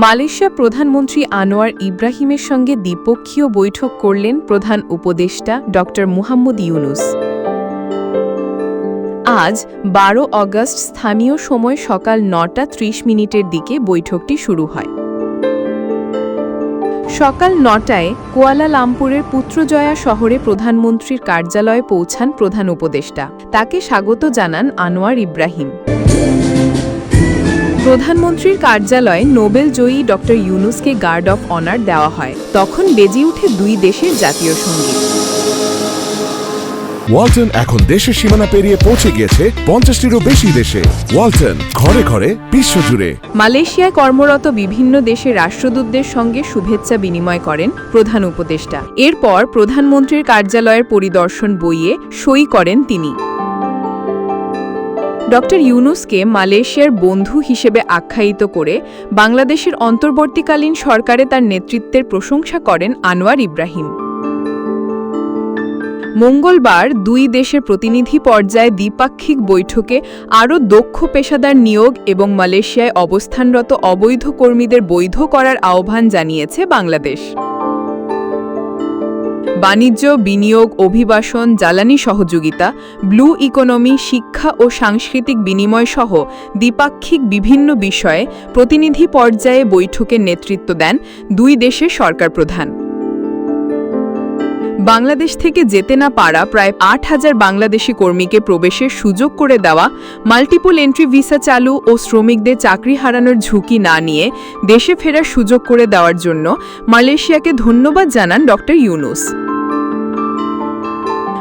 Malaysia প্রধানমন্ত্রী আনোয়ার ইব্রাহিমের সঙ্গে দ্বিপক্ষীয় বৈঠক করলেন প্রধান উপদেষ্টা ড মুহাম্মদ ইউনুস। আজ বারো অগস্ট স্থানীয় সময় সকাল নটা ত্রিশ মিনিটের দিকে বৈঠকটি শুরু হয়। সকাল নটায় কুয়ালালামপুরের পুত্রজয়া শহরে প্রধানমন্ত্রীর কার্যালয়ে পৌঁছান প্রধান উপদেষ্টা। তাকে স্বাগত জানান আনোয়ার ইব্রাহিম। প্রধানমন্ত্রীর কার্যালয়ে নোবেল জয়ী ড ইউনুসকে গার্ড অফ অনার দেওয়া হয়। তখন বেজে উঠে দুই দেশের জাতীয় সংগীত। ওয়ালটন এখন দেশের সীমানা পেরিয়ে পৌঁছে গিয়েছে পঞ্চাশটিরও বেশি দেশে। ওয়ালটন ঘরে ঘরে বিশ্বজুড়ে মালয়েশিয়ায় কর্মরত বিভিন্ন দেশের রাষ্ট্রদূতদের সঙ্গে শুভেচ্ছা বিনিময় করেন প্রধান উপদেষ্টা। এরপর প্রধানমন্ত্রীর কার্যালয়ের পরিদর্শন বইয়ে সই করেন তিনি। ড ইউনুসকে মালয়েশিয়ার বন্ধু হিসেবে আখ্যায়িত করে বাংলাদেশের অন্তর্বর্তীকালীন সরকারে তার নেতৃত্বের প্রশংসা করেন আনোয়ার ইব্রাহিম। মঙ্গলবার দুই দেশের প্রতিনিধি পর্যায়ে দ্বিপাক্ষিক বৈঠকে আরও দক্ষ পেশাদার নিয়োগ এবং মালয়েশিয়ায় অবস্থানরত অবৈধ কর্মীদের বৈধ করার আহ্বান জানিয়েছে বাংলাদেশ। বাণিজ্য, বিনিয়োগ, অভিবাসন, জ্বালানি সহযোগিতা, ব্লু ইকোনমি, শিক্ষা ও সাংস্কৃতিক বিনিময় সহ দ্বিপাক্ষিক বিভিন্ন বিষয়ে প্রতিনিধি পর্যায়ে বৈঠকে নেতৃত্ব দেন দুই দেশের সরকার প্রধান বাংলাদেশ থেকে যেতে না পারা প্রায় আট হাজার বাংলাদেশি কর্মীকে প্রবেশের সুযোগ করে দেওয়া মাল্টিপল এন্ট্রি ভিসা চালু ও শ্রমিকদের চাকরি হারানোর ঝুঁকি না নিয়ে দেশে ফেরার সুযোগ করে দেওয়ার জন্য মালয়েশিয়াকে ধন্যবাদ জানান ড ইউনুস।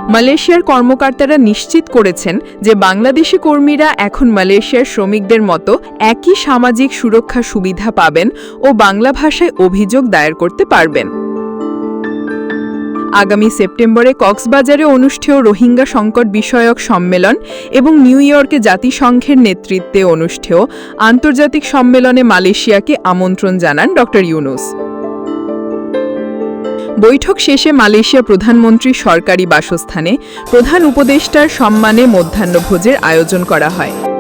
মালয়েশিয়ার কর্মকর্তারা নিশ্চিত করেছেন যে বাংলাদেশি কর্মীরা এখন মালয়েশিয়ার শ্রমিকদের মতো একই সামাজিক সুরক্ষা সুবিধা পাবেন ও বাংলা ভাষায় অভিযোগ দায়ের করতে পারবেন। আগামী সেপ্টেম্বরে কক্সবাজারে অনুষ্ঠেয় রোহিঙ্গা সংকট বিষয়ক সম্মেলন এবং নিউ ইয়র্কে জাতিসংঘের নেতৃত্বে অনুষ্ঠেয় আন্তর্জাতিক সম্মেলনে মালয়েশিয়াকে আমন্ত্রণ জানান ড ইউনুস। বৈঠক শেষে মালয়েশিয়া প্রধানমন্ত্রী সরকারি বাসস্থানে প্রধান উপদেষ্টার সম্মানে মধ্যাহ্নভোজের আয়োজন করা হয়।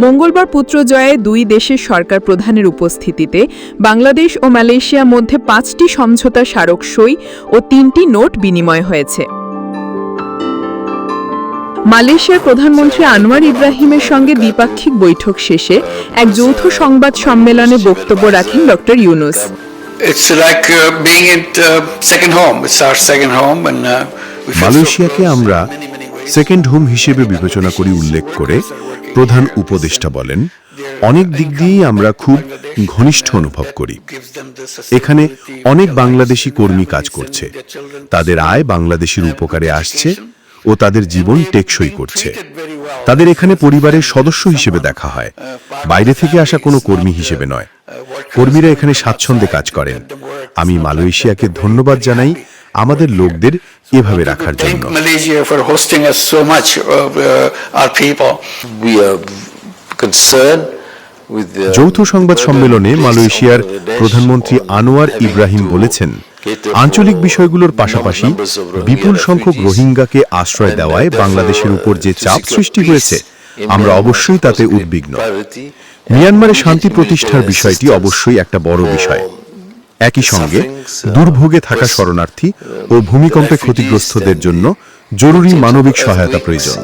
মঙ্গলবার পুত্রজয়ে দুই দেশের সরকার প্রধানের উপস্থিতিতে বাংলাদেশ ও মালয়েশিয়ার মধ্যে পাঁচটি সমঝোতা স্মারক সই ও তিনটি নোট বিনিময় হয়েছে। মালয়েশিয়ার প্রধানমন্ত্রী আনোয়ার ইব্রাহিমের সঙ্গে দ্বিপাক্ষিক বৈঠক শেষে এক যৌথ সংবাদ সম্মেলনে বক্তব্য রাখেন ড. ইউনুস। Uh, uh, uh, মালয়েশিয়াকে আমরা সেকেন্ড হোম হিসেবে বিবেচনা করি উল্লেখ করে প্রধান উপদেষ্টা বলেন, অনেক দিক দিয়েই আমরা খুব ঘনিষ্ঠ অনুভব করি। এখানে অনেক বাংলাদেশি কর্মী কাজ করছে। তাদের আয় বাংলাদেশের উপকারে আসছে ও তাদের জীবন টেকসই করছে। তাদের এখানে পরিবারের সদস্য হিসেবে দেখা হয়। বাইরে থেকে আসা কোনো কর্মী হিসেবে নয়। কর্মীরা এখানে স্বাচ্ছন্দ্যে কাজ করেন। আমি মালয়েশিয়াকে ধন্যবাদ জানাই আমাদের লোকদের এভাবে রাখার জন্য। Uh, uh, যৌথ সংবাদ সম্মেলনে মালয়েশিয়ার প্রধানমন্ত্রী আনোয়ার ইব্রাহিম বলেছেন আঞ্চলিক বিষয়গুলোর পাশাপাশি বিপুল সংখ্যক রোহিঙ্গাকে আশ্রয় দেওয়ায় বাংলাদেশের উপর যে চাপ সৃষ্টি হয়েছে আমরা অবশ্যই তাতে উদ্বিগ্ন। মিয়ানমারে শান্তি প্রতিষ্ঠার বিষয়টি অবশ্যই একটা বড় বিষয়। একই সঙ্গে দুর্ভোগে থাকা শরণার্থী ও ভূমিকম্পে ক্ষতিগ্রস্তদের জন্য জরুরি মানবিক সহায়তা প্রয়োজন।